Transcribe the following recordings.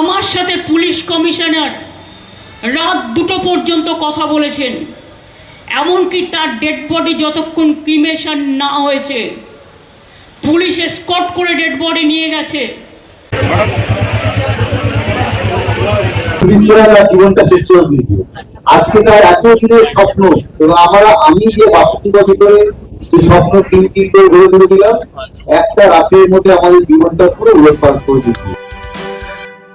আমার সাথে police commissioner রাত দুটো পর্যন্ত কথা বলেছেন। এমনকি তার ডেড বডি যতক্ষণ ক্রিমেশন না হয়েছে, পুলিশ স্কট করে ডেড বডি নিয়ে গেছে। আজকে তার এত দিনের স্বপ্ন, এবং আমরা, আমি যে করে সেই স্বপ্ন তিন তিন করে গড়ে তুলেছিলাম, একটা রাতের মধ্যে আমাদের জীবনটা পুরো উলটপালট করে দিচ্ছে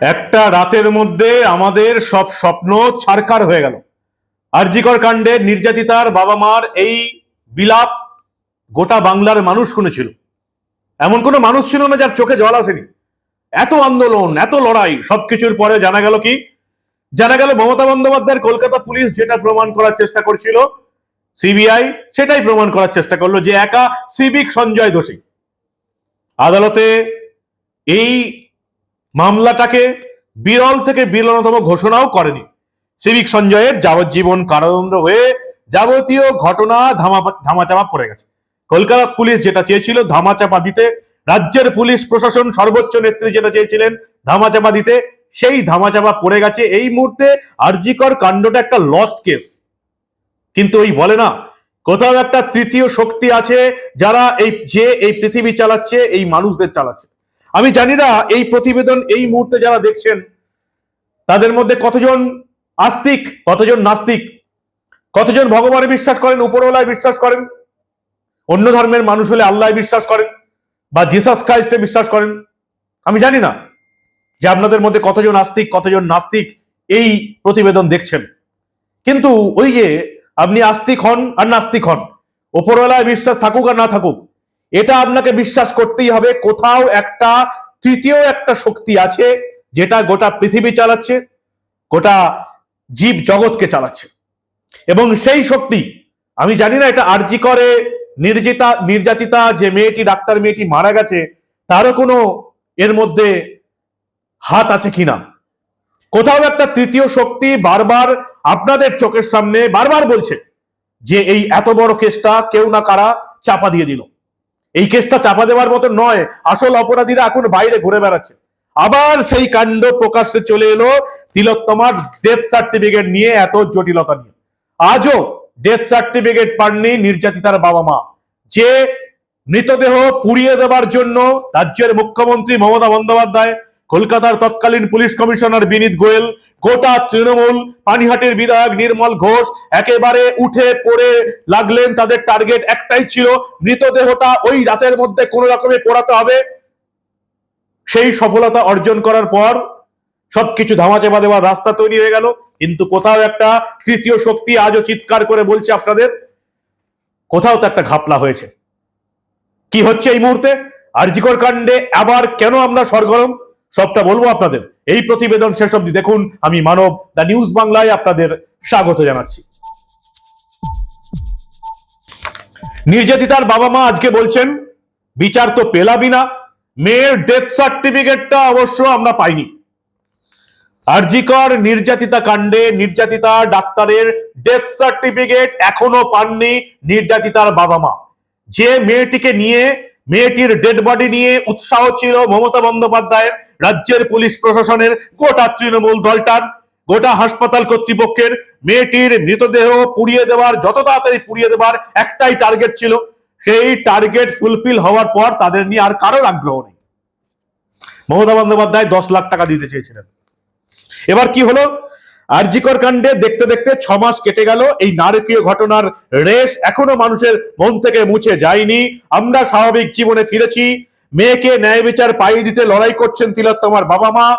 একটা রাতের মধ্যে আমাদের সব স্বপ্ন ছারকার হয়ে গেল। আরজিকর কাণ্ডে নির্যাতিতার বাবা মার এই বিলাপ গোটা বাংলার মানুষ শুনেছিল। এমন কোনো মানুষ ছিল না যার চোখে জল আসেনি। এত আন্দোলন, এত লড়াই, সবকিছুর পরে জানা গেল কি? জানা গেল মমতা বন্দ্যোপাধ্যায়ের কলকাতা পুলিশ যেটা প্রমাণ করার চেষ্টা করছিল, সিবিআই সেটাই প্রমাণ করার চেষ্টা করল যে একা সিভিক সঞ্জয় দোষী। আদালতে এই মামলাটাকে বিরল থেকে বিরলতম ঘোষণাও করেনি। সিভিক সঞ্জয়ের যাবজ্জীবন কারাদণ্ড হয়ে যাবতীয় ঘটনা ধামা ধামাচাপা পড়ে গেছে। কলকাতা পুলিশ যেটা চেয়েছিল ধামাচাপা দিতে, রাজ্যের পুলিশ প্রশাসন সর্বোচ্চ নেত্রী যেটা চেয়েছিলেন ধামাচাপা দিতে, সেই ধামাচাপা পড়ে গেছে। এই মুহূর্তে আরজিকর কাণ্ডটা একটা লস্ট কেস কিন্তু ওই বলে না, কোথাও একটা তৃতীয় শক্তি আছে যারা এই যে এই পৃথিবী চালাচ্ছে, এই মানুষদের চালাচ্ছে। আমি জানি না এই প্রতিবেদন এই মুহূর্তে যারা দেখছেন, তাদের মধ্যে কতজন আস্তিক, কতজন নাস্তিক, কতজন ভগবানে বিশ্বাস করেন, উপরওয়ালায় বিশ্বাস করেন, অন্য ধর্মের মানুষ হলে আল্লাহ বিশ্বাস করেন বা জিসাস খ্রাইস্টে বিশ্বাস করেন, আমি জানি না যে আপনাদের মধ্যে কতজন আস্তিক, কতজন নাস্তিক এই প্রতিবেদন দেখছেন। কিন্তু ওই যে আপনি আস্তিক হন আর নাস্তিক হন ওপরওয়ালায় বিশ্বাস থাকুক আর না থাকুক এটা আপনাকে বিশ্বাস করতেই হবে, কোথাও একটা, তৃতীয় একটা শক্তি আছে যেটা গোটা পৃথিবী চালাচ্ছে, গোটা জীব জগৎকে চালাচ্ছে। এবং সেই শক্তি, আমি জানি না এটা আরজি করে নির্জিতা, নির্যাতিতা যে মেয়েটি, ডাক্তার মেয়েটি মারা গেছে, তারও কোনো এর মধ্যে হাত আছে কিনা কোথাও একটা তৃতীয় শক্তি বারবার আপনাদের চোখের সামনে বারবার বলছে যে এই এত বড় কেসটা কেউ না কারা চাপা দিয়ে দিল। এই কেসটা চাপা দেওয়ার মতো নয়। আসল অপরাধীরা এখন বাইরে ঘুরে বেড়াচ্ছে। আবার সেই কাণ্ড প্রকাশ্যে চলে এলো তিলোত্তমার ডেথ সার্টিফিকেট নিয়ে এত জটিলতা নিয়ে। আজও ডেথ সার্টিফিকেট পাননি নির্যাতিতার বাবা মা। যে মৃতদেহ পুড়িয়ে দেবার জন্য রাজ্যের মুখ্যমন্ত্রী মমতা বন্দ্যোপাধ্যায় কলকাতার তৎকালীন পুলিশ কমিশনার বিনীত গোয়েল, গোটা তৃণমূল, পানিহাটির বিধায়ক নির্মল ঘোষ একেবারে উঠে পড়ে লাগলেন। তাদের টার্গেট একটাই ছিল, মৃতদেহটা ওই রাতের মধ্যে কোনো রকমে পোড়াতে হবে। সেই সফলতা অর্জন করার পর সবকিছু ধামাচাপা দেওয়ার রাস্তা তৈরি হয়ে গেল। কিন্তু কোথাও একটা তৃতীয় শক্তি আজও চিৎকার করে বলছে আপনাদের, কোথাও তো একটা ঘাপলা হয়েছে। কি হচ্ছে এই মুহূর্তে? আরজিকর কাণ্ডে আবার কেন আমরা সরগরম? সবটা বলব আপনাদের। এই প্রতিবেদন শেষ অব্দি দেখুন। আমি মানব, দ্য নিউজ বাংলায় আপনাদের স্বাগত জানাচ্ছি। নির্যাতিতার বাবা মা আজকে বলছেন, বিচার তো পেলাবি না। মেয়ের ডেথ সার্টিফিকেটটা অবশ্য আমরা পাইনি। আরজিকর নির্যাতিতা কাণ্ডে নির্যাতিতা ডাক্তারের ডেথ সার্টিফিকেট এখনও পাননি নির্যাতিতার বাবা মা। যে মেয়েটিকে নিয়ে মেয়েটির ডেড বডি নিয়ে উৎসাহ ছিল মমতা বন্দ্যোপাধ্যায়ের রাজ্যের পুলিশ প্রশাসনের গোটা তৃণমূল দলটার, গোটা হাসপাতাল কর্তৃপক্ষের। মেয়েটির মৃতদেহ পুড়িয়ে দেওয়ার, যত তাড়াতাড়ি পুড়িয়ে দেওয়ার একটাই টার্গেট ছিল। সেই টার্গেট ফুলফিল হওয়ার পর তাদের নিয়ে আর কারোর আগ্রহ নেই। মমতা বন্দ্যোপাধ্যায় দশ লাখ টাকা দিতে চেয়েছিলেন। এবার কি হলো? আরজিকর কাণ্ডে দেখতে দেখতে ছ মাস কেটে গেল। এই নারকীয় ঘটনার রেশ এখনও মানুষের মন থেকে মুছে যায়নি। আমরা স্বাভাবিক জীবনে ফিরেছি। মেয়েকে ন্যায় বিচার পাইয়ে দিতে লড়াই করছেন তিলোত্তমার বাবা মা।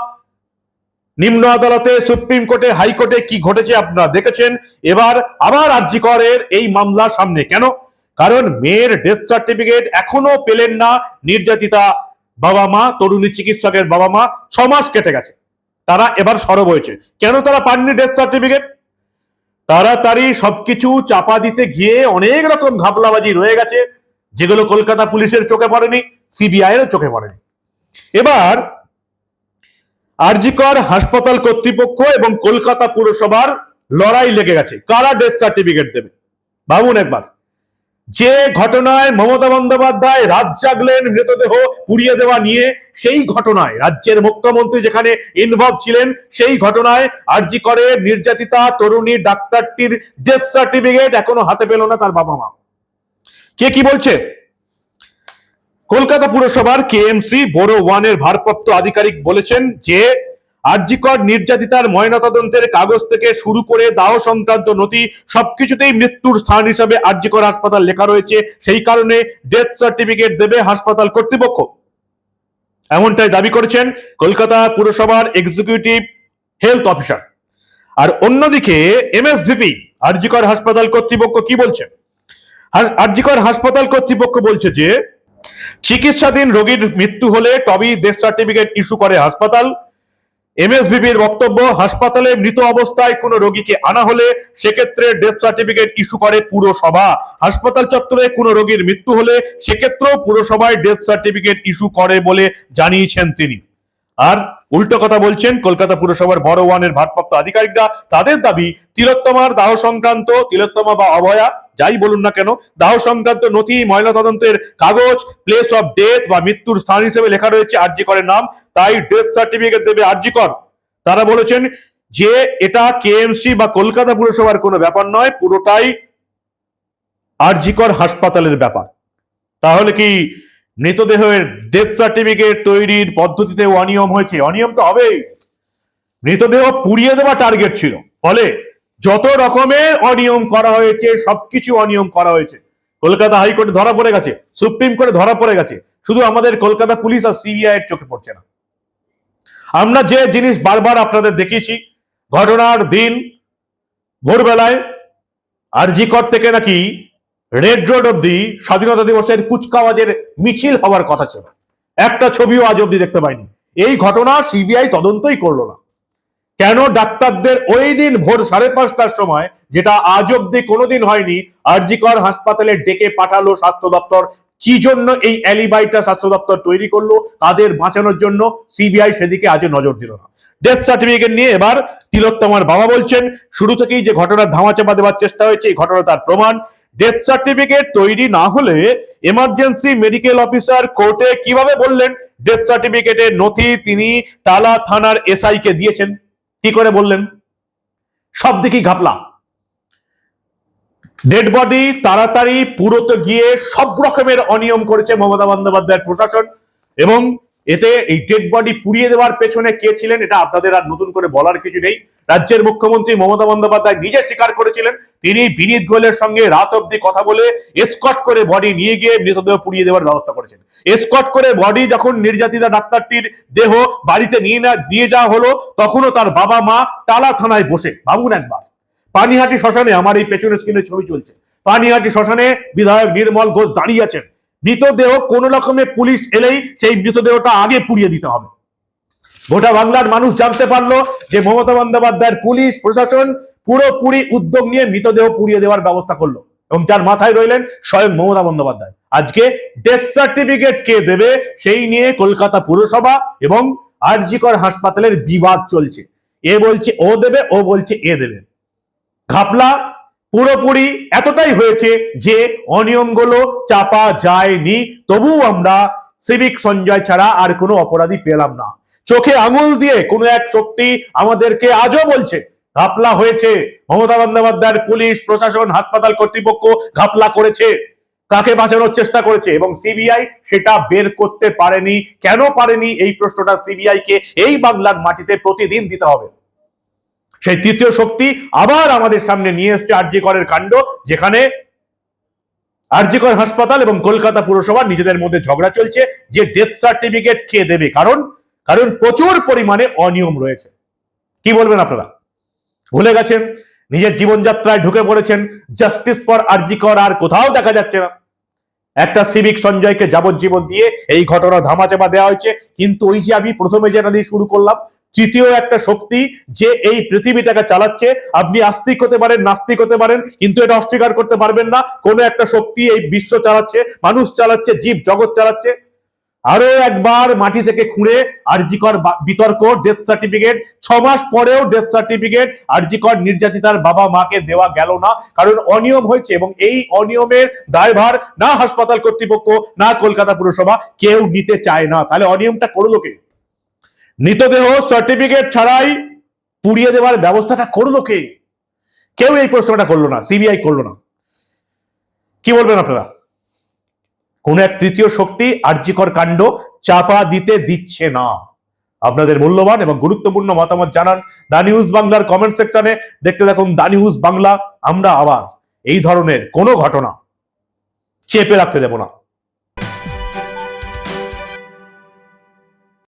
নিম্ন আদালতে, সুপ্রিম কোর্টে, হাইকোর্টে কি ঘটেছে আপনারা দেখেছেন। এবার আবার আরজিকরের এই মামলা সামনে। কেন? কারণ মেয়ের ডেথ সার্টিফিকেট এখনও পেলেন না নির্যাতিতা বাবা মা, তরুণী চিকিৎসকের বাবা মা। ছ মাস কেটে গেছে। তারা এবার সরব হয়েছে। কেন তারা পাননি ডেথ সার্টিফিকেট তাড়াতাড়ি সবকিছু চাপা দিতে গিয়ে অনেক রকম ঘাপলাবাজি রয়ে গেছে, যেগুলো কলকাতা পুলিশের চোখে পড়েনি সিবিআই এর চোখে পড়েনি। এবার আরজিকর হাসপাতাল কর্তৃপক্ষ এবং কলকাতা পুরসভার লড়াই লেগে গেছে। কারা ডেথ সার্টিফিকেট দেবে? ভাবুন একবার। যে ঘটনায় মমতা বন্দ্যোপাধ্যায় রাত জাগলেন, মৃতদেহ পুড়িয়ে দেওয়া নিয়ে, সেই ঘটনায় রাজ্যের মুখ্যমন্ত্রী যেখানে ইনভলভ ছিলেন, সেই ঘটনায় আরজি করে নির্যাতিতা, তরুণী, ডাক্তারটির ডেথ সার্টিফিকেট এখনও হাতে পেল না তার বাবা মা। কে কি বলছে? কলকাতা পুরসভার কেএমসি বোরো ওয়ানের ভারপ্রাপ্ত আধিকারিক বলেছেন যে আরজিকর নির্যাতিতার ময়নাতদন্তের কাগজ থেকে শুরু করে দাহ সংক্রান্ত নথি, সবকিছুতেই মৃত্যুর স্থান হিসাবে আরজিকর হাসপাতাল লেখা রয়েছে। সেই কারণে ডেথ সার্টিফিকেট দেবে হাসপাতাল কর্তৃপক্ষ। এমনটাই দাবি করেছেন কলকাতা পুরসভার এক্সিকিউটিভ হেলথ অফিসার আর অন্যদিকে এমএসভিপি আরজিকর হাসপাতাল কর্তৃপক্ষ কি বলছে? আরজিকর হাসপাতাল কর্তৃপক্ষ বলছে যে, চিকিৎসাধীন রোগীর মৃত্যু হলে তবেই ডেথ সার্টিফিকেট ইস্যু করে হাসপাতাল। এমএসভিপির বক্তব্য, হাসপাতালে মৃত অবস্থায় কোনো রোগীকে আনা হলে সেক্ষেত্রে ডেথ সার্টিফিকেট ইস্যু করে পুরসভা। হাসপাতাল চত্বরে কোনো রোগীর মৃত্যু হলে সেক্ষেত্রেও পুরসভায় ডেথ সার্টিফিকেট ইস্যু করে বলে জানিয়েছেন তিনি। আর উল্টো কথা বলছেন কলকাতা পুরসভার বড় ওয়ানের ভারপ্রাপ্ত আধিকারিকরা। তাদের দাবি, তিলোত্তমার দাহ সংক্রান্ত, তিলোত্তমা বা অভয়া, যাই বলুন না কেন, দাহ সংক্রান্ত নথি ময়নাতদন্তের কাগজ প্লেস অফ ডেথ বা মৃত্যুর স্থান হিসেবে লেখা রয়েছে, আরজি করের নাম, তাই ডেথ সার্টিফিকেট দেবে আরজি কর। তারা বলেছেন যে এটা কেএমসি বা কলকাতা পুরসভার কোনো ব্যাপার নয়, পুরোটাই আরজিকর হাসপাতালের ব্যাপার। তাহলে কি মৃতদেহের ডেথ সার্টিফিকেট তৈরির পদ্ধতিতে অনিয়ম হয়েছে। অনিয়ম তো হবেই। মৃতদেহ পুড়িয়ে দেওয়া টার্গেট ছিল। ফলে যত রকমের অনিয়ম করা হয়েছে, সবকিছু অনিয়ম করা হয়েছে। কলকাতা হাইকোর্টে ধরা পড়ে গেছে, সুপ্রিম কোর্টে ধরা পড়ে গেছে। শুধু আমাদের কলকাতা পুলিশ আর সিবিআই এর চোখে পড়ছে না। আমরা যে জিনিস বারবার আপনাদের দেখিয়েছি, ঘটনার দিন, ভোরবেলায় আরজিকর থেকে নাকি রেড রোড অব্দি স্বাধীনতা দিবসের কুচকাওয়াজের মিছিল হওয়ার কথা ছিল। একটা ছবিও আজ অব্দি দেখতে পাইনি। এই ঘটনা সিবিআই তদন্তই করল না। কেন ডাক্তারদের ওই দিন ভোর সাড়ে পাঁচটার সময়, যেটা আজ অব্দি কোনোদিন হয়নি, আরজিকর হাসপাতালে ডেকে পাঠালো স্বাস্থ্য দপ্তর, কি জন্য এই অ্যালিবাইটা স্বাস্থ্য দপ্তর তৈরি করল, তাদের বাঁচানোর জন্য সিবিআই সেদিকে আজও নজর দিল না। ডেথ সার্টিফিকেট নিয়ে এবার তিলোত্তমার বাবা বলছেন, শুরু থেকেই যে ঘটনার ধামাচাপা দেওয়ার চেষ্টা হয়েছে, এই ঘটনা তার প্রমাণ। ডেথ সার্টিফিকেট তৈরি না হলে এমার্জেন্সি মেডিকেল অফিসার কোর্টে কীভাবে বললেন? ডেথ সার্টিফিকেটের নথি তিনি টালা থানার এসআই কে দিয়েছেন। কি করে বললেন? সব দিকেই ঘাপলা। ডেড বডি তাড়াতাড়ি পুরোতে গিয়ে সব রকমের অনিয়ম করেছে মমতা বন্দ্যোপাধ্যায়ের প্রশাসন এবং এতে এই ডেড বডি পুড়িয়ে দেওয়ার পেছনে কে ছিলেন, এটা আপনাদের আর নতুন করে বলার কিছু নেই। রাজ্যের মুখ্যমন্ত্রী মমতা বন্দ্যোপাধ্যায় নিজে স্বীকার করেছিলেন। তিনি বিনীত গোয়েলের সঙ্গে রাত অব্দি কথা বলে এসকট করে বডি নিয়ে গিয়ে মৃতদেহ পুড়িয়ে দেওয়ার ব্যবস্থা করেছেন। এসকট করে বডি যখন নির্যাতিতা ডাক্তারটির দেহ বাড়িতে নিয়ে না নিয়ে যাওয়া হলো, তখনও তার বাবা মা টালা থানায় বসে। ভাবুন একবার। পানিহাটি শ্মশানে আমার এই পেছনের স্ক্রিনে ছবি চলছে। পানিহাটি শ্মশানে বিধায়ক নির্মল ঘোষ দাঁড়িয়ে আছেন। মৃতদেহ কোন রকমে পুলিশ এলেই সেই মৃতদেহটা আগে পুড়িয়ে দিতে হবে। গোটা বাংলার মানুষ জানতে পারল যে মমতা বন্দ্যোপাধ্যায়ের পুলিশ প্রশাসন পুরোপুরি উদ্যোগ নিয়ে মৃতদেহ পুড়িয়ে দেওয়ার ব্যবস্থা করল এবং যার মাথায় রইলেন স্বয়ং মমতা বন্দ্যোপাধ্যায়। আজকে ডেথ সার্টিফিকেট কে দেবে সেই নিয়ে কলকাতা পুরসভা এবং আরজিকর হাসপাতালের বিবাদ চলছে। এ বলছে ও দেবে, ও বলছে এ দেবে। ঘাপলা পুরোপুরি এতটাই হয়েছে যে অনিয়মগুলো চাপা যায়নি, তবুও আমরা সিভিক সঞ্জয় ছাড়া আর কোনো অপরাধী পেলাম না। চোখে আঙুল দিয়ে কোনো এক শক্তি আমাদেরকে আজও বলছে, ঘাপলা হয়েছে। মমতা বন্দ্যোপাধ্যায়ের পুলিশ, প্রশাসন, হাসপাতাল কর্তৃপক্ষ ঘাপলা করেছে। কাকে বাঁচানোর চেষ্টা করেছে? এবং সিবিআই সেটা বের করতে পারেনি। কেন পারেনি? এই প্রশ্নটা সিবিআই কে এই বাংলার মাটিতে প্রতিদিন দিতে হবে। সেই তৃতীয় শক্তি আবার আমাদের সামনে নিয়ে এসছে আরজি করের কাণ্ড, যেখানে আরজিকর হাসপাতাল এবং কলকাতা পুরসভা নিজেদের মধ্যে ঝগড়া চলছে, যে ডেথ সার্টিফিকেট কে দেবে। কারণ কারণ প্রচুর পরিমাণে অনিয়ম রয়েছে। কি বলবেন আপনারা? ভুলে গেছেন? নিজের জীবনযাত্রায় ঢুকে পড়েছেন? জাস্টিস ফর আরজিকর আর কোথাও দেখা যাচ্ছে না। একটা সিভিক সঞ্জয়কে যাবজ্জীবন দিয়ে এই ঘটনা ধামাচাপা দেওয়া হয়েছে। কিন্তু ওই যে আমি প্রথমে যেটা দিয়ে শুরু করলাম, তৃতীয় একটা শক্তি যে এই পৃথিবীটাকে চালাচ্ছে, আপনি আস্তিক হতে পারেন, নাস্তিক হতে পারেন, কিন্তু এটা অস্বীকার করতে পারবেন না। কোনো একটা শক্তি এই বিশ্ব চালাচ্ছে, মানুষ চালাচ্ছে, জীব জগৎ চালাচ্ছে। আরও একবার মাটি থেকে খুঁড়ে আরজিকর বিতর্ক ডেথ সার্টিফিকেট ছ মাস পরেও ডেথ সার্টিফিকেট আরজিকর নির্যাতিতার বাবা মাকে দেওয়া গেল না, কারণ অনিয়ম হয়েছে এবং এই অনিয়মের দায়ভার না হাসপাতাল কর্তৃপক্ষ, না কলকাতা পুরসভা, কেউ নিতে চায় না। তাহলে অনিয়মটা করল কে? মৃতদেহ সার্টিফিকেট ছাড়াই পুড়িয়ে দেওয়ার ব্যবস্থাটা করল কে? কেউ এই প্রশ্নটা করল না সিবিআই করল না। কি বলবেন আপনারা? কোন এক তৃতীয় শক্তি আর্যিকর কাণ্ড চাপা দিতে দিচ্ছে না। আপনাদের মূল্যবান এবং গুরুত্বপূর্ণ মতামত জানান দা নিউজ বাংলার কমেন্ট সেকশনে দেখতে দেখুন দা নিউজ বাংলা, আমরা আবার এই ধরনের কোনো ঘটনা চেপে রাখতে দেব না।